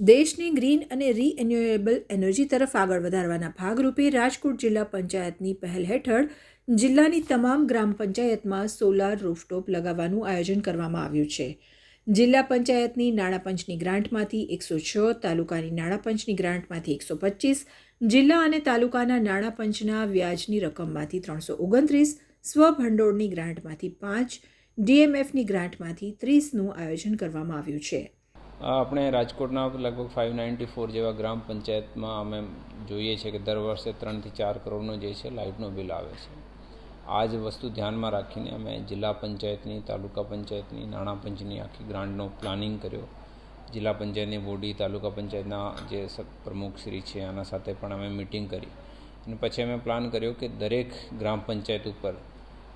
દેશને ગ્રીન અને રીએન્યુએબલ એનર્જી તરફ આગળ વધારવાના ભાગરૂપે રાજકોટ જિલ્લા પંચાયતની પહેલ હેઠળ જિલ્લાની તમામ ગ્રામ પંચાયતમાં સોલાર રૂફટોપ લગાવવાનું આયોજન કરવામાં આવ્યું છે. જિલ્લા પંચાયતની નાણાં પંચની ગ્રાન્ટમાંથી એકસો છ, તાલુકાની નાણાં પંચની ગ્રાન્ટમાંથી એકસો પચીસ, જિલ્લા અને તાલુકાના નાણાં પંચના વ્યાજની રકમમાંથી ત્રણસો ઓગણત્રીસ સ્વભંડોળની ગ્રાન્ટમાંથી પાંચ, ડીએમએફની ગ્રાન્ટમાંથી ત્રીસનું આયોજન કરવામાં આવ્યું છે. આપણે રાજકોટના લગભગ ફાઇવ નાઇન્ટી ફોર જેવા ગ્રામ પંચાયતમાં અમે જોઈએ છીએ કે દર વર્ષે ત્રણથી ચાર કરોડનો જે છે લાઇટનો બિલ આવે છે. આ જ વસ્તુ ધ્યાનમાં રાખીને અમે જિલ્લા પંચાયતની, તાલુકા પંચાયતની, નાણાં પંચની આખી ગ્રાન્ટનો પ્લાનિંગ કર્યો. જિલ્લા પંચાયતની બોડી તાલુકા પંચાયતના જે પ્રમુખશ્રી છે, આના સાથે પણ અમે મિટિંગ કરી. અને પછી અમે પ્લાન કર્યો કે દરેક ગ્રામ પંચાયત ઉપર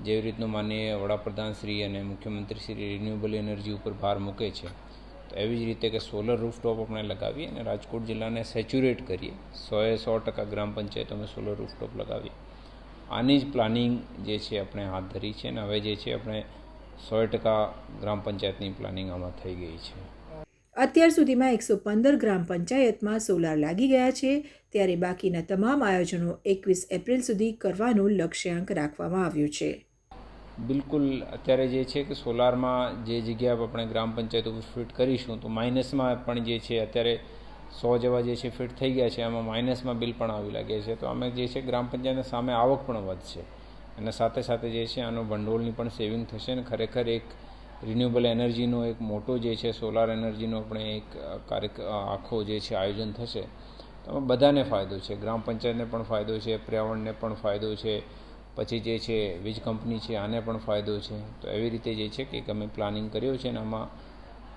જેવી રીતનું માનનીય વડાપ્રધાન શ્રી અને મુખ્યમંત્રી શ્રી રિન્યુએબલ એનર્જી ઉપર ભાર મૂકે છે. તો એવી જ રીતે કે સોલર રૂફટોપ આપણે લગાવીએ અને રાજકોટ જિલ્લાને સેચ્યુરેટ કરીએ સોએ સો ટકા ગ્રામ પંચાયતોમાં સોલર રૂફટોપ લગાવીએ. આની જ પ્લાનિંગ જે છે આપણે હાથ ધરી છે અને હવે જે છે આપણે સો ટકા ગ્રામ પંચાયતની પ્લાનિંગ આમાં થઈ ગઈ છે. અત્યાર સુધીમાં એકસો પંદર ગ્રામ પંચાયતમાં સોલાર લાગી ગયા છે. ત્યારે બાકીના તમામ આયોજનો એકવીસ એપ્રિલ સુધી કરવાનું લક્ષ્યાંક રાખવામાં આવ્યું છે. બિલકુલ અત્યારે જે છે કે સોલારમાં જે જગ્યા આપણે ગ્રામ પંચાયત ઉપર ફિટ કરીશું, તો માઇનસમાં પણ જે છે અત્યારે સો જેવા જે છે ફિટ થઈ ગયા છે, આમાં માઇનસમાં બિલ પણ આવી લાગે છે. તો અમે જે છે ગ્રામ પંચાયતના સામે આવક પણ વધશે. અને સાથે સાથે જે છે આનો ભંડોળની પણ સેવિંગ થશે અને ખરેખર એક રિન્યુએબલ એનર્જીનો એક મોટો જે છે સોલાર એનર્જીનો આપણે એક કાર્ય આખો જે છે આયોજન થશે. તો બધાને ફાયદો છે. ગ્રામ પંચાયતને પણ ફાયદો છે, પર્યાવરણને પણ ફાયદો છે. પછી જે છે, વીજ કંપની છે, આને પણ ફાયદો છે. તો એવી રીતે જે છે કે અમે પ્લાનિંગ કર્યો છે અને આમાં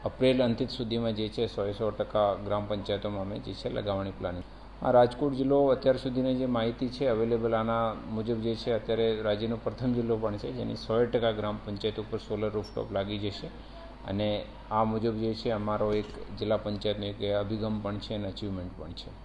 એપ્રિલ અંતિત સુધીમાં જે છે સો સો ટકા ગ્રામ પંચાયતોમાં અમે જે છે, લગાવવાની પ્લાનિંગ. આ રાજકોટ જિલ્લો અત્યાર સુધીની જે માહિતી છે, અવેલેબલ આના મુજબ જે છે, અત્યારે રાજ્યનો પ્રથમ જિલ્લો પણ છે, જેની સો ટકા ગ્રામ પંચાયત ઉપર સોલર રૂફટોપ લાગી જશે. અને આ મુજબ જે છે, અમારો એક જિલ્લા પંચાયતનો એક અભિગમ પણ છે અને અચીવમેન્ટ પણ છે.